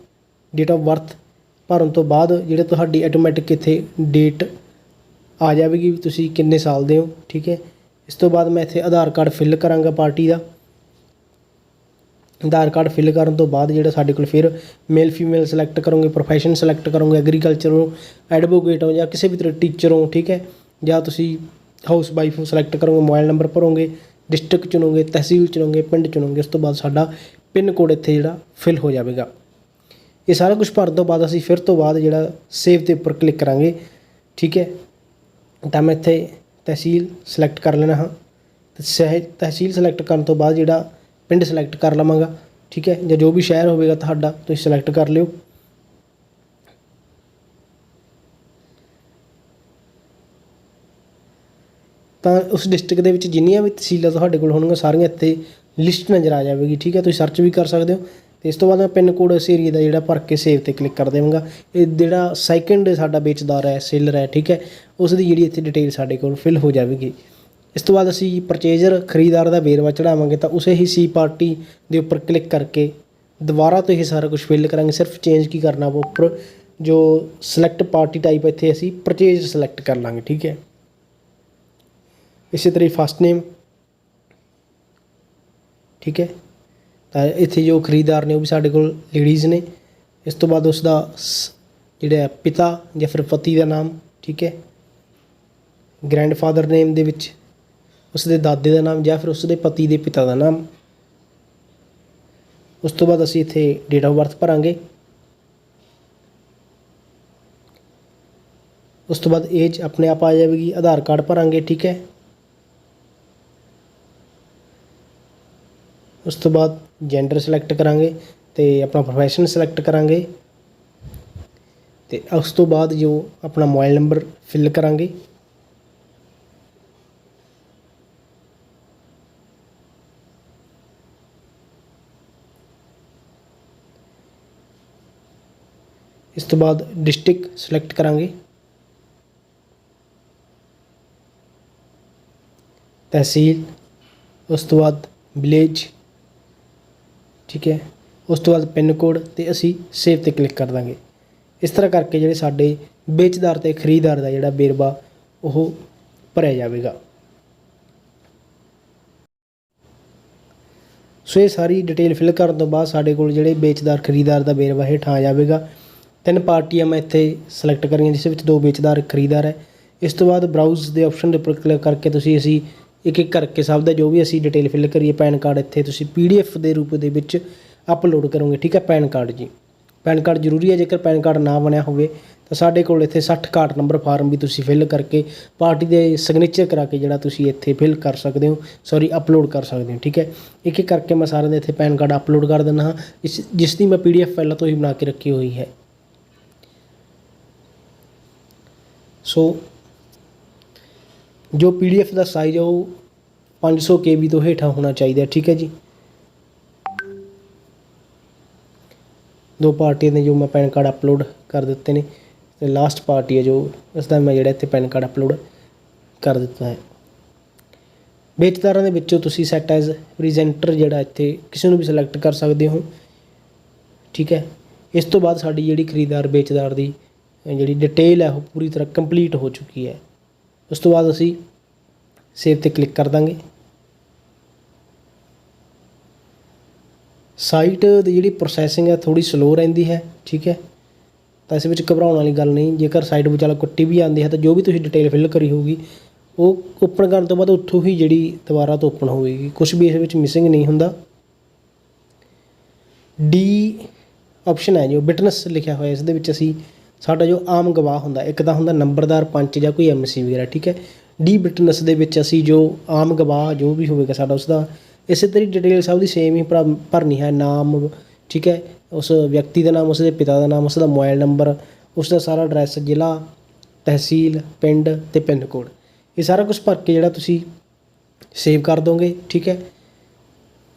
ਡੇਟ ਆਫ ਬਰਥ ਭਰਨ ਤੋਂ ਬਾਅਦ ਜਿਹੜੇ ਤੁਹਾਡੀ ਆਟੋਮੈਟਿਕ ਇੱਥੇ ਡੇਟ ਆ ਜਾਵੇਗੀ। ਵੀ ਤੁਸੀਂ ਕਿੰਨੇ ਸਾਲ ਦੇ ਹੋ, ਠੀਕ ਹੈ? ਇਸ ਤੋਂ ਬਾਅਦ ਮੈਂ ਇੱਥੇ ਆਧਾਰ ਕਾਰਡ ਫਿਲ ਕਰਾਂਗਾ ਪਾਰਟੀ ਦਾ। ਆਧਾਰ ਕਾਰਡ ਫਿਲ ਕਰਨ ਤੋਂ ਬਾਅਦ ਜਿਹੜਾ ਸਾਡੇ ਕੋਲ ਫਿਰ ਮੇਲ ਫੀਮੇਲ ਸਿਲੈਕਟ ਕਰੋਗੇ ਪ੍ਰੋਫੈਸ਼ਨ ਸਿਲੈਕਟ ਕਰੋਗੇ ਐਗਰੀਕਲਚਰ ਹੋ ਐਡਵੋਕੇਟ ਹੋ ਜਾਂ ਕਿਸੇ ਵੀ ਤਰ੍ਹਾਂ ਟੀਚਰ ਹੋ, ਠੀਕ ਹੈ? ਜਾਂ ਤੁਸੀਂ ਹਾਊਸ ਵਾਈਫ ਸਿਲੈਕਟ ਕਰੋਗੇ, ਮੋਬਾਈਲ ਨੰਬਰ ਭਰੋਗੇ ਡਿਸਟ੍ਰਿਕਟ ਚੁਣੋਗੇ, ਤਹਿਸੀਲ ਚੁਣੋਗੇ, ਪਿੰਡ ਚੁਣੋਗੇ, ਉਸ ਤੋਂ ਬਾਅਦ ਸਾਡਾ ਪਿੰਨ ਕੋਡ ਇੱਥੇ ਜਿਹੜਾ ਫਿਲ ਹੋ ਜਾਵੇਗਾ। ਇਹ ਸਾਰਾ ਕੁਝ ਭਰਨ ਤੋਂ ਬਾਅਦ ਅਸੀਂ ਫਿਰ ਤੋਂ ਬਾਅਦ ਜਿਹੜਾ ਸੇਵ ਦੇ ਉੱਪਰ ਕਲਿੱਕ ਕਰਾਂਗੇ, ਠੀਕ ਹੈ? ਤਾਂ ਮੈਂ ਇੱਥੇ ਤਹਿਸੀਲ ਸਿਲੈਕਟ ਕਰ ਲੈਣਾ ਹਾਂ। ਤੇ ਸਹਿ, ਤਹਿਸੀਲ ਸਿਲੈਕਟ ਕਰਨ ਤੋਂ ਬਾਅਦ ਜਿਹੜਾ ਪਿੰਡ ਸਿਲੈਕਟ ਕਰ ਲਵਾਂਗਾ, ਠੀਕ ਹੈ? ਜਾਂ ਜੋ ਵੀ ਸ਼ਹਿਰ ਹੋਵੇਗਾ ਤੁਹਾਡਾ, ਤੁਸੀਂ ਸਿਲੈਕਟ ਕਰ ਲਿਓ। ਤਾਂ ਉਸ ਡਿਸਟ੍ਰਿਕਟ ਦੇ ਵਿੱਚ ਜਿੰਨੀਆਂ ਵੀ ਤਹਿਸੀਲਾਂ ਤੁਹਾਡੇ ਕੋਲ ਹੋਣਗੀਆਂ, ਸਾਰੀਆਂ ਇੱਥੇ ਲਿਸਟ ਨਜ਼ਰ ਆ ਜਾਵੇਗੀ, ਠੀਕ ਹੈ? ਤੁਸੀਂ ਸਰਚ ਵੀ ਕਰ ਸਕਦੇ ਹੋ। ਤੇ ਇਸ ਤੋਂ ਬਾਅਦ ਮੈਂ ਪਿੰਨ ਕੋਡ ਉਸ ਏਰੀਆ ਦਾ ਜਿਹੜਾ ਭਰ ਕੇ ਸੇਵ ਤੇ ਕਲਿੱਕ ਕਰ ਦੇਵਾਂਗਾ। ਇਹ ਜਿਹੜਾ ਸੈਕਿੰਡ ਸਾਡਾ ਵੇਚਦਾਰ ਹੈ ਸੇਲਰ ਹੈ, ਠੀਕ ਹੈ? ਉਸ ਦੀ ਜਿਹੜੀ ਇੱਥੇ ਡਿਟੇਲ ਸਾਡੇ ਕੋਲ ਫਿਲ ਹੋ ਜਾਵੇਗੀ। ਇਸ ਤੋਂ ਬਾਅਦ ਅਸੀਂ ਪਰਚੇਜ਼ਰ ਖਰੀਦਦਾਰ ਦਾ ਵੇਰਵਾ ਚੜਾਵਾਂਗੇ ਤਾਂ ਉਸੇ ਹੀ ਸੀ ਪਾਰਟੀ ਦੇ ਉੱਪਰ ਕਲਿੱਕ ਕਰਕੇ ਦੁਬਾਰਾ ਤੋਂ ਇਹ ਸਾਰਾ ਕੁਝ ਫਿਲ ਕਰਾਂਗੇ। ਸਿਰਫ ਚੇਂਜ ਕੀ ਕਰਨਾ ਵਾ ਉੱਪਰ? ਜੋ ਸਿਲੈਕਟ ਪਾਰਟੀ ਟਾਈਪ ਇੱਥੇ ਅਸੀਂ ਪਰਚੇਜ਼ ਸਿਲੈਕਟ ਕਰ ਲਾਂਗੇ, ਠੀਕ ਹੈ? ਇਸੇ ਤਰ੍ਹਾਂ ਫਸਟ ਨੇਮ ਠੀਕ ਹੈ? ਤਾਂ ਇੱਥੇ ਜੋ ਖਰੀਦਦਾਰ ਨੇ ਉਹ ਵੀ ਸਾਡੇ ਕੋਲ ਲੇਡੀਜ਼ ਨੇ। ਇਸ ਤੋਂ ਬਾਅਦ ਉਸ ਦਾ ਸ- ਜਿਹੜਾ ਪਿਤਾ ਜਾਂ ਫਿਰ ਪਤੀ ਦਾ ਨਾਮ, ਠੀਕ ਹੈ? ਗ੍ਰੈਂਡਫਾਦਰ ਨੇਮ ਦੇ ਵਿੱਚ ਉਸ ਦੇ ਦਾਦੇ ਦਾ ਨਾਮ ਜਾਂ ਫਿਰ ਉਸ ਦੇ ਪਤੀ ਦੇ ਪਿਤਾ ਦਾ ਨਾਮ। ਉਸ ਤੋਂ ਬਾਅਦ ਅਸੀਂ ਇੱਥੇ ਡੇਟ ਆਫ ਬਰਥ ਭਰਾਂਗੇ। ਉਸ ਤੋਂ ਬਾਅਦ ਏਜ ਆਪਣੇ ਆਪ ਆ ਜਾਵੇਗੀ, ਆਧਾਰ ਕਾਰਡ ਭਰਾਂਗੇ, ਠੀਕ ਹੈ? ਉਸ ਤੋਂ ਬਾਅਦ ਜੈਂਡਰ ਸਿਲੈਕਟ ਕਰਾਂਗੇ ਤੇ ਆਪਣਾ ਪ੍ਰੋਫੈਸ਼ਨ ਸਿਲੈਕਟ ਕਰਾਂਗੇ ਤੇ ਉਸ ਤੋਂ ਬਾਅਦ ਜੋ ਆਪਣਾ ਮੋਬਾਈਲ ਨੰਬਰ ਫਿਲ ਕਰਾਂਗੇ ਇਸ ਤੋਂ ਬਾਅਦ ਡਿਸਟ੍ਰਿਕਟ ਸਿਲੈਕਟ ਕਰਾਂਗੇ ਤਹਿਸੀਲ ਉਸ ਤੋਂ ਬਾਅਦ ਵਿਲੇਜ ਠੀਕ ਹੈ? ਉਸ ਤੋਂ ਬਾਅਦ ਪਿੰਨ ਕੋਡ ਅਤੇ ਅਸੀਂ ਸੇਵ ਤੇ ਕਲਿੱਕ ਕਰ ਦਾਂਗੇ। ਇਸ ਤਰ੍ਹਾਂ ਕਰਕੇ ਜਿਹੜੇ ਸਾਡੇ ਵੇਚਦਾਰ ਅਤੇ ਖਰੀਦਦਾਰ ਦਾ ਜਿਹੜਾ ਵੇਰਵਾ, ਉਹ ਭਰਿਆ ਜਾਵੇਗਾ। ਸੋ ਇਹ ਸਾਰੀ ਡਿਟੇਲ ਫਿਲ ਕਰਨ ਤੋਂ ਬਾਅਦ ਸਾਡੇ ਕੋਲ ਜਿਹੜੇ ਵੇਚਦਾਰ, ਖਰੀਦਦਾਰ ਦਾ ਵੇਰਵਾ ਹੇਠਾਂ ਆ ਜਾਵੇਗਾ। ਤਿੰਨ ਪਾਰਟੀਆਂ ਮੈਂ ਇੱਥੇ ਸਿਲੈਕਟ ਕਰੀਆਂ, ਜਿਸ ਵਿੱਚ ਦੋ ਵੇਚਦਾਰ, ਖਰੀਦਦਾਰ ਹੈ। ਇਸ ਤੋਂ ਬਾਅਦ ਬਰਾਊਜ਼ ਦੇ ਆਪਸ਼ਨ ਦੇ ਉੱਪਰ ਕਲਿੱਕ ਕਰਕੇ ਤੁਸੀਂ ਅਸੀਂ ਇੱਕ ਇੱਕ ਕਰਕੇ ਸਭ ਦਾ ਜੋ ਵੀ ਅਸੀਂ ਡਿਟੇਲ ਫਿਲ ਕਰੀਏ, ਪੈਨ ਕਾਰਡ ਇੱਥੇ ਤੁਸੀਂ ਪੀਡੀਐਫ ਦੇ ਰੂਪ ਦੇ ਵਿੱਚ ਅਪਲੋਡ ਕਰੋਗੇ, ਠੀਕ ਹੈ ਪੈਨ ਕਾਰਡ ਜੀ। ਪੈਨ ਕਾਰਡ ਜ਼ਰੂਰੀ ਹੈ, ਜੇਕਰ ਪੈਨ ਕਾਰਡ ਨਾ ਬਣਿਆ ਹੋਵੇ, ਤਾਂ ਸਾਡੇ ਕੋਲ ਇੱਥੇ 60 ਕਾਰਡ ਨੰਬਰ ਫਾਰਮ ਵੀ ਤੁਸੀਂ ਫਿਲ ਕਰਕੇ ਪਾਰਟੀ ਦੇ ਸਿਗਨੇਚਰ ਕਰਾ ਕੇ ਜਿਹੜਾ ਤੁਸੀਂ ਇੱਥੇ ਫਿਲ ਕਰ ਸਕਦੇ ਹੋ ਸੌਰੀ ਅਪਲੋਡ ਕਰ ਸਕਦੇ ਹੋ, ਠੀਕ ਹੈ। ਇੱਕ ਇੱਕ ਕਰਕੇ ਮੈਂ ਸਾਰਿਆਂ ਦੇ ਇੱਥੇ ਪੈਨ ਕਾਰਡ ਅਪਲੋਡ ਕਰ ਦਿੰਦਾ ਹਾਂ, ਇਸ, ਜਿਸ ਦੀ ਮੈਂ ਪੀਡੀਐਫ ਪਹਿਲਾਂ ਤੋਂ ਹੀ ਬਣਾ ਕੇ ਰੱਖੀ ਹੋਈ ਹੈ। ਸੋ ਜੋ ਪੀਡੀਐਫ ਦਾ ਸਾਈਜ਼ ਆ ਉਹ 500 ਕੇਬੀ ਤੋਂ ਹੇਠਾਂ ਹੋਣਾ ਚਾਹੀਦਾ, ਠੀਕ ਹੈ ਜੀ। ਦੋ ਪਾਰਟੀਆਂ ਨੇ ਜੋ ਮੈਂ ਪੈਨ ਕਾਰਡ ਅਪਲੋਡ ਕਰ ਦਿੱਤੇ ਨੇ ਤੇ ਲਾਸਟ ਪਾਰਟੀ ਹੈ ਜੋ ਉਸ ਦਾ ਮੈਂ ਜਿਹੜਾ ਇੱਥੇ ਪੈਨ ਕਾਰਡ ਅਪਲੋਡ ਕਰ ਦਿੱਤਾ ਹੈ। ਵੇਚਦਾਰਾਂ ਦੇ ਵਿੱਚੋਂ ਤੁਸੀਂ ਸੈਟ ਐਜ਼ ਪ੍ਰੈਜ਼ੈਂਟਰ ਜਿਹੜਾ ਇੱਥੇ ਕਿਸੇ ਨੂੰ ਵੀ ਸਿਲੈਕਟ ਕਰ ਸਕਦੇ ਹੋ, ਠੀਕ ਹੈ। ਇਸ ਤੋਂ ਬਾਅਦ ਸਾਡੀ ਜਿਹੜੀ ਖਰੀਦਦਾਰ, ਵੇਚਦਾਰ ਦੀ ਜਿਹੜੀ ਡਿਟੇਲ ਹੈ ਉਹ ਪੂਰੀ ਤਰ੍ਹਾਂ ਕੰਪਲੀਟ ਹੋ ਚੁੱਕੀ ਹੈ। ਉਸ ਤੋਂ ਬਾਅਦ ਅਸੀਂ ਸੇਵ ਤੇ ਕਲਿੱਕ ਕਰ ਦਾਂਗੇ। ਸਾਈਟ ਦੀ ਜਿਹੜੀ ਪ੍ਰੋਸੈਸਿੰਗ ਹੈ ਥੋੜੀ ਸਲੋ ਰਹਿੰਦੀ ਹੈ, ਠੀਕ ਹੈ। ਤਾਂ ਇਸ ਵਿੱਚ ਘਬਰਾਉਣ ਵਾਲੀ ਗੱਲ ਨਹੀਂ, ਜੇਕਰ ਸਾਈਟ ਵਿਚਾਲਾ ਕੁੱਟੀ ਵੀ ਆਉਂਦੀ ਹੈ ਤਾਂ ਜੋ ਵੀ ਤੁਸੀਂ ਡਿਟੇਲ ਫਿਲ ਕਰੀ ਹੋਊਗੀ, ਉਹ ਓਪਨ ਕਰਨ ਤੋਂ ਬਾਅਦ ਉੱਥੋਂ ਹੀ ਜਿਹੜੀ ਦੁਬਾਰਾ ਤੋਂ ਓਪਨ ਹੋਵੇਗੀ। ਕੁਝ ਵੀ ਇਸ ਵਿੱਚ ਮਿਸਿੰਗ ਨਹੀਂ ਹੁੰਦਾ। ਡੀ ਆਪਸ਼ਨ ਹੈ ਜੋ ਬਿਟਨਸ ਲਿਖਿਆ ਹੋਇਆ, ਇਸ ਦੇ ਵਿੱਚ ਅਸੀਂ ਸਾਡਾ ਜੋ ਆਮ ਗਵਾਹ ਹੁੰਦਾ, ਇੱਕ ਤਾਂ ਹੁੰਦਾ ਨੰਬਰਦਾਰ ਪੰਚ ਜਾਂ ਕੋਈ ਐਮਸੀ ਵਗੈਰਾ, ਠੀਕ ਹੈ? ਡੀ ਬਿਟਨਸ ਦੇ ਵਿੱਚ ਅਸੀਂ ਜੋ ਆਮ ਗਵਾਹ ਜੋ ਵੀ ਹੋਵੇਗਾ ਸਾਡਾ, ਉਸ ਦਾ ਇਸੇ ਤਰ੍ਹਾਂ ਡਿਟੇਲ ਸਭ ਦੀ ਸੇਮ ਹੀ ਭਰਾ- ਭਰਨੀ ਹੈ, ਨਾਮ, ਠੀਕ ਹੈ? ਉਸ ਵਿਅਕਤੀ ਦਾ ਨਾਮ ਉਸ ਦੇ ਪਿਤਾ ਦਾ ਨਾਮ, ਉਸ ਦਾ ਮੋਬਾਈਲ ਨੰਬਰ ਉਸ ਦਾ ਸਾਰਾ ਐਡਰੈਸ ਜ਼ਿਲ੍ਹਾ, ਤਹਿਸੀਲ, ਪਿੰਡ ਤੇ ਪਿੰਨ ਕੋਡ। ਇਹ ਸਾਰਾ ਕੁਝ ਭਰ ਕੇ ਜਿਹੜਾ ਤੁਸੀਂ ਸੇਵ ਕਰ ਦੋਗੇ, ਠੀਕ ਹੈ?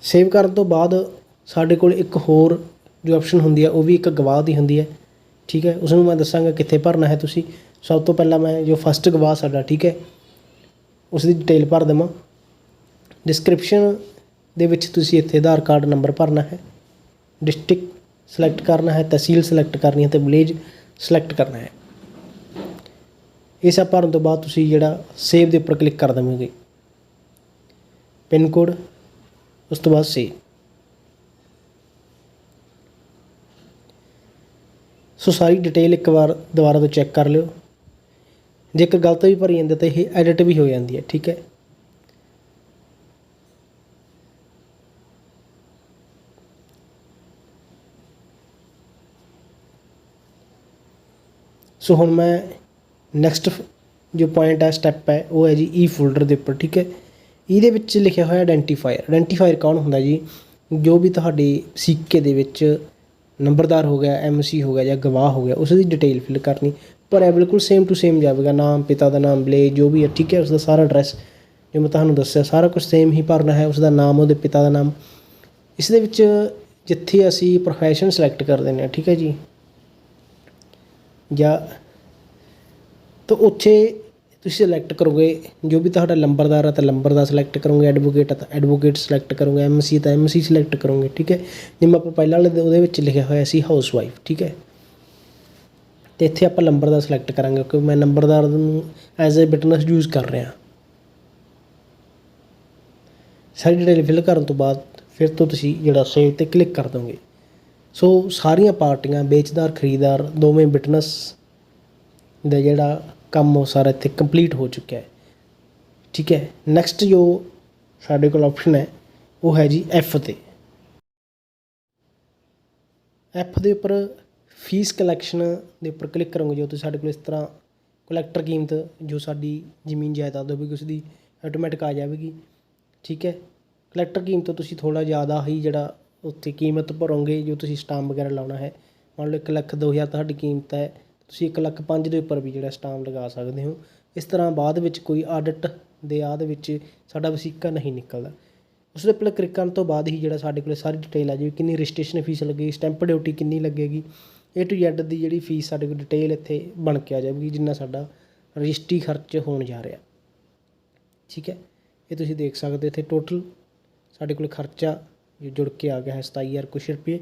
ਸੇਵ ਕਰਨ ਤੋਂ ਬਾਅਦ ਸਾਡੇ ਕੋਲ ਇੱਕ ਹੋਰ ਜੋ ਆਪਸ਼ਨ ਹੁੰਦੀ ਹੈ, ਉਹ ਵੀ ਇੱਕ ਗਵਾਹ ਦੀ ਹੁੰਦੀ ਹੈ। ਠੀਕ ਹੈ? ਉਸ ਨੂੰ ਮੈਂ ਦੱਸਾਂਗਾ ਕਿੱਥੇ ਭਰਨਾ ਹੈ ਤੁਸੀਂ। ਸਭ ਤੋਂ ਪਹਿਲਾਂ ਮੈਂ ਜੋ ਫਸਟ ਗਵਾਹ ਸਾਡਾ, ਠੀਕ ਹੈ? ਉਸ ਦੀ ਡਿਟੇਲ ਭਰ ਦੇਵਾਂ। ਡਿਸਕ੍ਰਿਪਸ਼ਨ ਦੇ ਵਿੱਚ ਤੁਸੀਂ ਇੱਥੇ ਆਧਾਰ ਕਾਰਡ ਨੰਬਰ ਭਰਨਾ ਹੈ। ਡਿਸਟ੍ਰਿਕਟ ਸਿਲੈਕਟ ਕਰਨਾ ਹੈ, ਤਹਿਸੀਲ ਸਿਲੈਕਟ ਕਰਨੀ ਹੈ ਤੇ ਵਿਲੇਜ ਸਿਲੈਕਟ ਕਰਨਾ ਹੈ। ਇਹ ਸਭ ਭਰਨ ਤੋਂ ਬਾਅਦ ਤੁਸੀਂ ਜਿਹੜਾ ਸੇਵ ਦੇ ਉੱਪਰ ਕਲਿੱਕ ਕਰ ਦੇਵੋਗੇ। ਪਿੰਨ ਕੋਡ, ਉਸ ਤੋਂ ਬਾਅਦ ਸੇਵ ਸੋ ਸਾਰੀ ਡਿਟੇਲ ਇੱਕ ਵਾਰ ਦੁਬਾਰਾ ਤੋਂ ਚੈੱਕ ਕਰ ਲਿਓ। ਜੇਕਰ ਗਲਤ ਵੀ ਭਰੀ ਜਾਂਦੀ ਤਾਂ ਇਹ ਐਡਿਟ ਵੀ ਹੋ ਜਾਂਦੀ ਹੈ, ਠੀਕ ਹੈ। ਸੋ ਹੁਣ ਮੈਂ ਨੈਕਸਟ ਜੋ ਪੁਆਇੰਟ ਹੈ ਸਟੈਪ ਹੈ, ਉਹ ਹੈ ਜੀ e ਈ ਫੋਲਡਰ ਦੇ ਉੱਪਰ, ਠੀਕ ਹੈ। ਇਹਦੇ ਵਿੱਚ ਲਿਖਿਆ ਹੋਇਆ ਆਇਡੈਂਟੀਫਾਇਰ ਆਇਡੈਂਟੀਫਾਇਰ ਕੌਣ ਹੁੰਦਾ ਜੀ? ਜੋ ਵੀ ਤੁਹਾਡੇ ਸੀਕੇ ਦੇ ਵਿੱਚ ਨੰਬਰਦਾਰ ਹੋ ਗਿਆ ਐਮਸੀ ਹੋ ਗਿਆ ਜਾਂ ਗਵਾਹ ਹੋ ਗਿਆ, ਉਸ ਦੀ ਡਿਟੇਲ ਫਿਲ ਕਰਨੀ। ਪਰ ਇਹ ਬਿਲਕੁਲ ਸੇਮ ਟੂ ਸੇਮ ਜਾਵੇਗਾ, ਨਾਮ, ਪਿਤਾ ਦਾ ਨਾਮ, ਬਲੇ, ਜੋ ਵੀ ਹੈ, ਠੀਕ ਹੈ ਉਸ ਦਾ ਸਾਰਾ ਐਡਰੈਸ ਜੋ ਮੈਂ ਤੁਹਾਨੂੰ ਦੱਸਿਆ, ਸਾਰਾ ਕੁਝ ਸੇਮ ਹੀ ਭਰਨਾ ਹੈ ਉਸ ਦਾ ਨਾਮ, ਉਹਦੇ ਪਿਤਾ ਦਾ ਨਾਮ। ਇਸ ਦੇ ਵਿੱਚ ਜਿੱਥੇ ਅਸੀਂ ਪ੍ਰੋਫੈਸ਼ਨ ਸਿਲੈਕਟ ਕਰ ਦਿੰਦੇ ਹਾਂ, ਠੀਕ ਹੈ ਜੀ। ਜਾਂ ਤਾਂ ਉੱਥੇ ਤੁਸੀਂ ਸਿਲੈਕਟ ਕਰੋਗੇ, ਜੋ ਵੀ ਤੁਹਾਡਾ ਲੰਬਰਦਾਰ ਆ ਤਾਂ ਲੰਬਰਦਾਰ ਸਿਲੈਕਟ ਕਰੋਗੇ ਐਡਵੋਕੇਟ ਆ ਤਾਂ ਐਡਵੋਕੇਟ ਸਿਲੈਕਟ ਕਰੋਗੇ ਐਮਸੀ ਤਾਂ ਐਮਸੀ ਸਿਲੈਕਟ ਕਰੋਗੇ, ਠੀਕ ਹੈ? ਜਿਵੇਂ ਆਪਾਂ ਪਹਿਲਾਂ ਵਾਲੇ ਉਹਦੇ ਵਿੱਚ ਲਿਖਿਆ ਹੋਇਆ ਸੀ ਹਾਊਸ ਵਾਈਫ ਠੀਕ ਹੈ? ਤੇ ਇੱਥੇ ਆਪਾਂ ਲੰਬਰਦਾਰ ਸਿਲੈਕਟ ਕਰਾਂਗੇ, ਕਿਉਂਕਿ ਮੈਂ ਨੰਬਰਦਾਰ ਨੂੰ ਐਜ਼ ਅ ਬਿਟਨੈਸ ਯੂਜ਼ ਕਰ ਰਿਹਾ। ਸਾਰੀ ਡਿਟੇਲ ਫਿਲ ਕਰਨ ਤੋਂ ਬਾਅਦ ਫਿਰ ਤੋਂ ਤੁਸੀਂ ਜਿਹੜਾ ਸੇਵ ਤੇ ਕਲਿੱਕ ਕਰ ਦੋਗੇ। ਸੋ ਸਾਰੀਆਂ ਪਾਰਟੀਆਂ, ਵੇਚਦਾਰ, ਖਰੀਦਦਾਰ, ਦੋਵੇਂ ਬਿਟਨਸ ਦਾ ਜਿਹੜਾ ਕੰਮ ਉਹ ਸਾਰਾ ਇੱਥੇ ਕੰਪਲੀਟ ਹੋ ਚੁੱਕਿਆ ਹੈ। ਠੀਕ ਹੈ? ਨੈਕਸਟ ਜੋ ਸਾਡੇ ਕੋਲ ਆਪਸ਼ਨ ਹੈ, ਉਹ ਹੈ ਜੀ ਐਫ ਤੇ। ਐਫ ਦੇ ਉੱਪਰ ਫੀਸ ਕਲੈਕਸ਼ਨ ਦੇ ਉੱਪਰ ਕਲਿੱਕ ਕਰੋਗੇ ਜੋ ਤੁਸੀਂ ਸਾਡੇ ਕੋਲ ਇਸ ਤਰ੍ਹਾਂ ਕਲੈਕਟਰ ਕੀਮਤ ਜੋ ਸਾਡੀ ਜ਼ਮੀਨ ਜਾਇਦਾਦ ਹੋਵੇਗੀ ਉਸ ਦੀ ਆਟੋਮੈਟਿਕ ਆ ਜਾਵੇਗੀ। ਠੀਕ ਹੈ? ਕਲੈਕਟਰ ਕੀਮਤ ਤੁਸੀਂ ਥੋੜਾ ਜ਼ਿਆਦਾ ਹੀ ਜਿਹੜਾ ਉੱਥੇ ਕੀਮਤ ਭਰੋਗੇ, ਜੋ ਤੁਸੀਂ ਸਟਾਮ ਵਗੈਰਾ ਲਾਉਣਾ ਹੈ। ਮੰਨ ਲਓ 1 ਲੱਖ 2000 ਤੁਹਾਡੀ ਕੀਮਤ ਹੈ। ਤੁਸੀਂ 1 ਲੱਖ 5 ਦੇ ਉੱਪਰ ਵੀ ਜਿਹੜਾ ਸਟਾਮ ਲਗਾ ਸਕਦੇ ਹੋ। ਇਸ ਤਰ੍ਹਾਂ ਬਾਅਦ ਵਿੱਚ ਕੋਈ ਆਡਿਟ ਦੇ ਆਦ ਵਿੱਚ ਸਾਡਾ ਵਸੀਕਾ ਨਹੀਂ ਨਿਕਲਦਾ। ਉਸ ਦੇ ਉੱਪਰ ਕਲਿੱਕ ਕਰਨ ਤੋਂ ਬਾਅਦ ਹੀ ਜਿਹੜਾ ਸਾਡੇ ਕੋਲ ਸਾਰੀ ਡਿਟੇਲ ਆ ਜਾਵੇ ਕਿੰਨੀ ਰਜਿਸਟ੍ਰੇਸ਼ਨ ਫੀਸ ਲੱਗੇਗੀ ਸਟੈਂਪ ਡਿਊਟੀ ਕਿੰਨੀ ਲੱਗੇਗੀ ਏ ਟੂ Z ਦੀ ਜਿਹੜੀ ਫੀਸ ਸਾਡੇ ਕੋਲ ਡਿਟੇਲ ਇੱਥੇ ਬਣ ਕੇ ਆ ਜਾਵੇਗੀ, ਜਿੰਨਾ ਸਾਡਾ ਰਜਿਸਟਰੀ ਖਰਚ ਹੋਣ ਜਾ ਰਿਹਾ। ਠੀਕ ਹੈ? ਇਹ ਤੁਸੀਂ ਦੇਖ ਸਕਦੇ ਹੋ ਇੱਥੇ ਟੋਟਲ ਸਾਡੇ ਕੋਲ ਖਰਚਾ ਜੁੜ ਕੇ ਆ ਗਿਆ ਹੈ 27000 ਕੁਛ ਰੁਪਏ।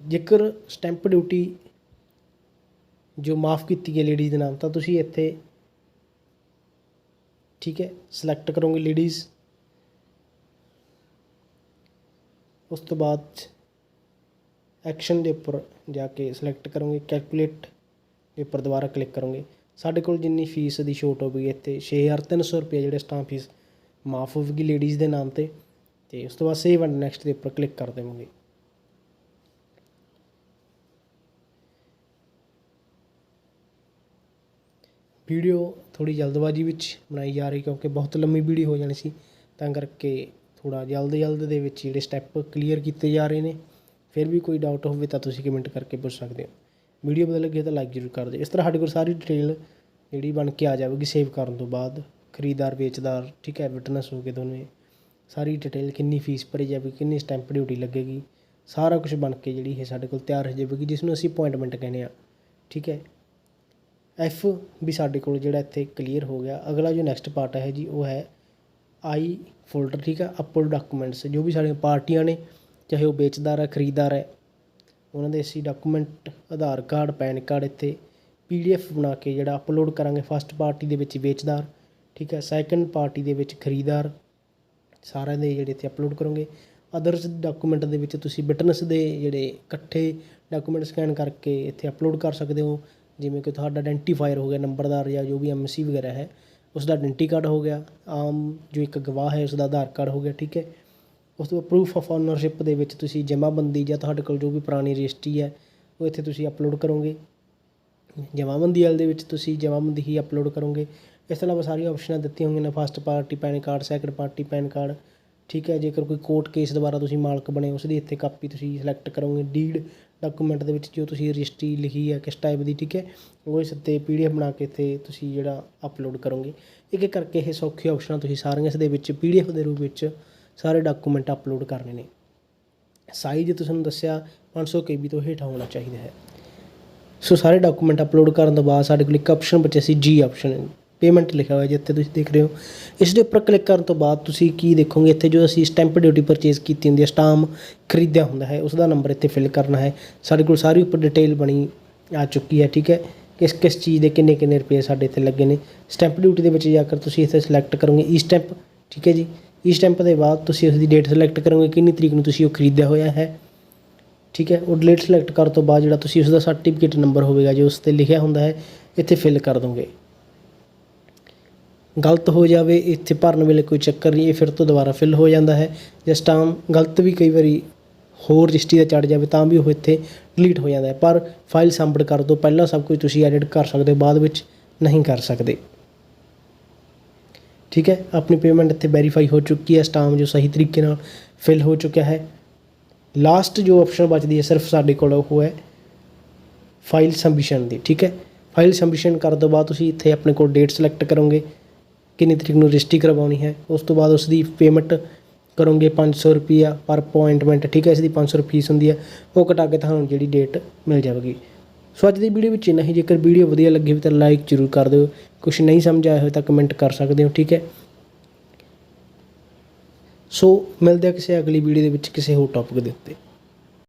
ਜੇਕਰ ਸਟੈਂਪ ਡਿਊਟੀ ਜੋ ਮਾਫ ਕੀਤੀ ਹੈ ਲੇਡੀਜ਼ ਦੇ ਨਾਮ, ਤਾਂ ਤੁਸੀਂ ਇੱਥੇ ਠੀਕ ਹੈ ਸਿਲੈਕਟ ਕਰੋਗੇ ਲੇਡੀਜ਼ ਉਸ ਤੋਂ ਬਾਅਦ ਐਕਸ਼ਨ ਦੇ ਉੱਪਰ ਜਾ ਕੇ ਸਿਲੈਕਟ ਕਰੋਗੇ ਕੈਲਕੂਲੇਟ ਦੇ ਉੱਪਰ ਦੁਬਾਰਾ ਕਲਿੱਕ ਕਰੋਗੇ। ਸਾਡੇ ਕੋਲ ਜਿੰਨੀ ਫੀਸ ਦੀ ਛੋਟ ਹੋਵੇਗੀ ਇੱਥੇ 6300 ਰੁਪਏ ਜਿਹੜੇ ਸਟਾਂਪ ਫੀਸ ਮਾਫ ਹੋਵੇਗੀ ਲੇਡੀਜ਼ ਦੇ ਨਾਮ ਤੇ ਤੇ ਉਸ ਤੋਂ ਬਾਅਦ ਸੇਵ ਐਂਡ ਨੈਕਸਟ ਦੇ ਉੱਪਰ ਕਲਿੱਕ ਕਰ ਦੇਵਾਂਗੇ। ਵੀਡੀਓ ਥੋੜ੍ਹੀ ਜਲਦਬਾਜ਼ੀ ਵਿੱਚ ਬਣਾਈ ਜਾ ਰਹੀ ਕਿਉਂਕਿ ਬਹੁਤ ਲੰਮੀ ਵੀਡੀਓ ਹੋ ਜਾਣੀ ਸੀ, ਤਾਂ ਕਰਕੇ ਥੋੜ੍ਹਾ ਜਲਦ ਜਲਦ ਦੇ ਵਿੱਚ ਜਿਹੜੇ ਸਟੈਪ ਕਲੀਅਰ ਕੀਤੇ ਜਾ ਰਹੇ ਨੇ। ਫਿਰ ਵੀ ਕੋਈ ਡਾਊਟ ਹੋਵੇ ਤਾਂ ਤੁਸੀਂ ਕਮੈਂਟ ਕਰਕੇ ਪੁੱਛ ਸਕਦੇ ਹੋ। ਵੀਡੀਓ ਬਦਲ ਲੱਗੇ ਤਾਂ ਲਾਈਕ ਜ਼ਰੂਰ ਕਰ ਦਿਓ। ਇਸ ਤਰ੍ਹਾਂ ਸਾਡੇ ਕੋਲ ਸਾਰੀ ਡਿਟੇਲ ਜਿਹੜੀ ਬਣ ਕੇ ਆ ਜਾਵੇਗੀ ਸੇਵ ਕਰਨ ਤੋਂ ਬਾਅਦ। ਖਰੀਦਦਾਰ, ਵੇਚਦਾਰ, ਠੀਕ ਹੈ ਵਿਟਨੈਸ ਹੋ ਗਏ ਦੋਨੇ ਸਾਰੀ ਡਿਟੇਲ ਕਿੰਨੀ ਫੀਸ ਭਰੀ ਜਾਵੇਗੀ, ਕਿੰਨੀ ਸਟੈਂਪ ਡਿਊਟੀ ਲੱਗੇਗੀ। ਸਾਰਾ ਕੁਝ ਬਣ ਕੇ ਜਿਹੜੀ ਇਹ ਸਾਡੇ ਕੋਲ ਤਿਆਰ ਹੋ ਜਾਵੇਗੀ, ਜਿਸ ਨੂੰ ਅਸੀਂ ਅਪਾਇੰਟਮੈਂਟ ਕਹਿੰਦੇ ਆ ਠੀਕ ਹੈ। ਐਫ ਵੀ ਸਾਡੇ ਕੋਲ ਜਿਹੜਾ ਇੱਥੇ ਕਲੀਅਰ ਹੋ ਗਿਆ। ਅਗਲਾ ਜੋ ਨੈਕਸਟ ਪਾਰਟ ਹੈ ਜੀ, ਉਹ ਹੈ ਆਈ ਫੋਲਡਰ ਠੀਕ ਹੈ? ਅਪਲੋਡ ਡਾਕੂਮੈਂਟਸ ਜੋ ਵੀ ਸਾਡੀਆਂ ਪਾਰਟੀਆਂ ਨੇ, ਚਾਹੇ ਉਹ ਵੇਚਦਾਰ ਹੈ, ਖਰੀਦਦਾਰ ਹੈ, ਉਹਨਾਂ ਦੇ ਅਸੀਂ document Aadhaar card, pan card ਇੱਥੇ ਪੀਡੀਐਫ ਬਣਾ ਕੇ ਜਿਹੜਾ ਅਪਲੋਡ ਕਰਾਂਗੇ। ਫਸਟ ਪਾਰਟੀ ਦੇ ਵਿੱਚ ਵੇਚਦਾਰ, ਠੀਕ ਹੈ? ਸੈਕੰਡ ਪਾਰਟੀ ਦੇ ਵਿੱਚ ਖਰੀਦਦਾਰ, ਸਾਰਿਆਂ ਦੇ ਜਿਹੜੇ ਇੱਥੇ ਅਪਲੋਡ ਕਰੋਗੇ। ਅਦਰਸ ਡਾਕੂਮੈਂਟ ਦੇ ਵਿੱਚ ਤੁਸੀਂ ਵਿਟਨੈਸ ਦੇ ਜਿਹੜੇ ਇਕੱਠੇ ਡਾਕੂਮੈਂਟ ਸਕੈਨ ਕਰਕੇ ਇੱਥੇ ਅਪਲੋਡ ਕਰ ਸਕਦੇ ਹੋ। ਜਿਵੇਂ ਕਿ ਤੁਹਾਡਾ ਆਇਡੈਂਟੀਫਾਇਰ ਹੋ ਗਿਆ ਨੰਬਰਦਾਰ ਜਾਂ ਜੋ ਵੀ ਐਮਸੀ ਵਗੈਰਾ ਹੈ ਉਸ ਦਾ ਆਇਡੈਂਟੀ ਕਾਰਡ ਹੋ ਗਿਆ, ਆਮ ਜੋ ਇੱਕ ਗਵਾਹ ਹੈ ਉਸ ਦਾ ਆਧਾਰ ਕਾਰਡ ਹੋ ਗਿਆ, ਠੀਕ ਹੈ। ਉਸ ਤੋਂ ਬਾਅਦ ਪ੍ਰੂਫ ਆਫ ਓਨਰਸ਼ਿਪ ਦੇ ਵਿੱਚ ਤੁਸੀਂ ਜਮ੍ਹਾਂਬੰਦੀ ਜਾਂ ਤੁਹਾਡੇ ਕੋਲ ਜੋ ਵੀ ਪੁਰਾਣੀ ਰਜਿਸਟਰੀ ਹੈ, ਉਹ ਇੱਥੇ ਤੁਸੀਂ ਅਪਲੋਡ ਕਰੋਗੇ। ਜਮ੍ਹਾਂਬੰਦੀ ਵਾਲੇ ਦੇ ਵਿੱਚ ਤੁਸੀਂ ਜਮ੍ਹਾਂਬੰਦੀ ਹੀ ਅਪਲੋਡ ਕਰੋਗੇ। ਇਸ ਤੋਂ ਇਲਾਵਾ ਸਾਰੀਆਂ ਆਪਸ਼ਨਾਂ ਦਿੱਤੀਆਂ ਹੋਈਆਂ ਨੇ first party pan card second party pan card ਠੀਕ ਹੈ, ਜੇਕਰ ਕੋਈ ਕੋਰਟ ਕੇਸ ਦੁਆਰਾ ਤੁਸੀਂ ਮਾਲਕ ਬਣੇ ਉਸ ਦੀ ਇੱਥੇ ਕਾਪੀ ਤੁਸੀਂ ਸਿਲੈਕਟ ਕਰੋਗੇ ਡੀਡ ਡਾਕੂਮੈਂਟ ਦੇ ਵਿੱਚ ਜੋ ਤੁਸੀਂ ਰਜਿਸਟਰੀ ਲਿਖੀ ਹੈ, ਕਿਸ ਟਾਈਪ ਦੀ, ਠੀਕ ਹੈ ਉਹ ਇਸ ਉੱਤੇ ਪੀ ਡੀ ਪੀਡੀਐਫ ਬਣਾ ਕੇ ਇੱਥੇ ਤੁਸੀਂ ਜਿਹੜਾ ਅਪਲੋਡ ਕਰੋਗੇ। ਇੱਕ ਇੱਕ ਕਰਕੇ ਇਹ ਸੌਖੇ ਆਪਸ਼ਨਾਂ ਤੁਸੀਂ ਸਾਰੀਆਂ ਇਸ ਦੇ ਵਿੱਚ ਪੀ ਡੀ ਪੀਡੀਐਫ ਦੇ ਰੂਪ ਵਿੱਚ ਸਾਰੇ ਡਾਕੂਮੈਂਟ ਅਪਲੋਡ ਕਰਨੇ ਨੇ। ਸਾਈਜ਼ ਤੁਹਾਨੂੰ ਦੱਸਿਆ 500 ਕੇਬੀ ਤੋਂ ਹੇਠਾਂ ਹੋਣਾ ਚਾਹੀਦਾ ਹੈ। ਸੋ ਸਾਰੇ ਡਾਕੂਮੈਂਟ ਅਪਲੋਡ ਕਰਨ ਤੋਂ ਬਾਅਦ ਸਾਡੇ ਕੋਲ ਇੱਕ ਆਪਸ਼ਨ ਬਚਿਆ ਸੀ ਜੀ ਆਪਸ਼ਨ ਪੇਮੈਂਟ ਲਿਖਿਆ ਹੋਇਆ ਜਿੱਥੇ ਤੁਸੀਂ ਦੇਖ ਰਹੇ ਹੋ। ਇਸ ਦੇ ਉੱਪਰ ਕਲਿੱਕ ਕਰਨ ਤੋਂ ਬਾਅਦ ਤੁਸੀਂ ਕੀ ਦੇਖੋਗੇ? ਇੱਥੇ ਜੋ ਅਸੀਂ ਸਟੈਂਪ ਡਿਊਟੀ ਪਰਚੇਸ ਕੀਤੀ ਹੁੰਦੀ ਹੈ ਸਟਾਮ ਖਰੀਦਿਆ ਹੁੰਦਾ ਹੈ ਉਸ ਦਾ ਨੰਬਰ ਇੱਥੇ ਫਿਲ ਕਰਨਾ ਹੈ। ਸਾਡੇ ਕੋਲ ਸਾਰੀ ਉੱਪਰ ਡਿਟੇਲ ਬਣੀ ਆ ਚੁੱਕੀ ਹੈ, ਠੀਕ ਹੈ? ਕਿਸ ਕਿਸ ਚੀਜ਼ ਦੇ ਕਿੰਨੇ ਕਿੰਨੇ ਰੁਪਏ ਸਾਡੇ ਇੱਥੇ ਲੱਗੇ ਨੇ। ਸਟੈਂਪ ਡਿਊਟੀ ਦੇ ਵਿੱਚ ਜਾ ਕੇ ਤੁਸੀਂ ਇੱਥੇ ਸਿਲੈਕਟ ਕਰੋਗੇ ਈ ਸਟੈਂਪ ਠੀਕ ਹੈ ਜੀ? ਈ ਸਟੈਂਪ ਦੇ ਬਾਅਦ ਤੁਸੀਂ ਉਸ ਦੀ ਡੇਟ ਸਿਲੈਕਟ ਕਰੋਗੇ, ਕਿੰਨੀ ਤਰੀਕ ਨੂੰ ਤੁਸੀਂ ਉਹ ਖਰੀਦਿਆ ਹੋਇਆ ਹੈ। ਠੀਕ ਹੈ? ਉਹ ਡੇਟ ਸਿਲੈਕਟ ਕਰਨ ਤੋਂ ਬਾਅਦ ਜਿਹੜਾ ਤੁਸੀਂ ਉਸ ਦਾ ਸਰਟੀਫਿਕੇਟ ਨੰਬਰ ਹੋਵੇਗਾ, ਜੋ ਉਸ ਤੇ ਲਿਖਿਆ ਹੁੰਦਾ ਹੈ, ਇੱਥੇ ਫਿਲ ਕਰ ਦੋਗੇ। ਗਲਤ ਹੋ ਜਾਵੇ, ਇੱਥੇ ਭਰਨ ਵੇਲੇ ਕੋਈ ਚੱਕਰ ਨਹੀਂ, ਇਹ ਫਿਰ ਤੋਂ ਦੁਬਾਰਾ ਫਿਲ ਹੋ ਜਾਂਦਾ ਹੈ। ਜੇ ਸਟਾਮ ਗਲਤ ਵੀ ਕਈ ਵਾਰੀ ਹੋਰ ਰਜਿਸਟਰੀ ਦਾ ਚੜ ਜਾਵੇ, ਤਾਂ ਵੀ ਉਹ ਇੱਥੇ ਡਿਲੀਟ ਹੋ ਜਾਂਦਾ ਹੈ। ਪਰ ਫਾਈਲ ਸਬਮਿਟ ਕਰ ਦੋ ਪਹਿਲਾਂ ਸਭ ਕੁਝ ਤੁਸੀਂ ਐਡਿਟ ਕਰ ਸਕਦੇ ਹੋ, ਬਾਅਦ ਵਿੱਚ ਨਹੀਂ ਕਰ ਸਕਦੇ। ਠੀਕ ਹੈ, ਆਪਣੀ ਪੇਮੈਂਟ ਇੱਥੇ ਵੈਰੀਫਾਈ ਹੋ ਚੁੱਕੀ ਹੈ ਸਟਾਮ ਜੋ ਸਹੀ ਤਰੀਕੇ ਨਾਲ ਫਿਲ ਹੋ ਚੁੱਕਿਆ ਹੈ। ਲਾਸਟ ਜੋ ਆਪਸ਼ਨ ਬਚਦੀ ਹੈ, ਸਿਰਫ ਸਾਡੇ ਕੋਲ ਉਹ ਹੈ ਫਾਈਲ ਸਬਮਿਸ਼ਨ ਦੀ, ਠੀਕ ਹੈ। ਫਾਈਲ ਸਬਮਿਸ਼ਨ ਕਰਨ ਤੋਂ ਬਾਅਦ ਤੁਸੀਂ ਇੱਥੇ ਆਪਣੇ ਕੋਲ ਡੇਟ ਸਿਲੈਕਟ ਕਰੋਗੇ। ਕਿੰਨੀ ਤਰੀਕ ਨੂੰ ਰਜਿਸਟਰੀ ਕਰਵਾਉਣੀ ਹੈ, ਉਸ ਤੋਂ ਬਾਅਦ ਉਸ ਦੀ ਪੇਮੈਂਟ ਕਰੋਗੇ 500 ਰੁਪਿਆ ਪਰ ਅਪਾਇੰਟਮੈਂਟ ਠੀਕ ਹੈ ਇਸ ਦੀ 500 ਰੁਪਏ ਫੀਸ ਹੁੰਦੀ ਹੈ, ਉਹ ਘਟਾ ਕੇ ਤੁਹਾਨੂੰ ਜਿਹੜੀ ਡੇਟ ਮਿਲ ਜਾਵੇਗੀ। ਸੋ ਅੱਜ ਦੀ ਵੀਡੀਓ ਵਿੱਚ ਇੰਨਾ ਹੀ, ਜੇਕਰ ਵੀਡੀਓ ਵਧੀਆ ਲੱਗੀ ਹੋਵੇ ਤਾਂ ਲਾਈਕ ਜ਼ਰੂਰ ਕਰ ਦਿਓ ਕੁਝ ਨਹੀਂ ਸਮਝ ਆਇਆ ਹੋਵੇ ਤਾਂ ਕਮੈਂਟ ਕਰ ਸਕਦੇ ਹੋ, ਠੀਕ ਹੈ। ਸੋ ਮਿਲਦੇ ਆ ਕਿਸੇ ਅਗਲੀ ਵੀਡੀਓ ਦੇ ਵਿੱਚ ਕਿਸੇ ਹੋਰ ਟੌਪਿਕ ਦੇ ਉੱਤੇ।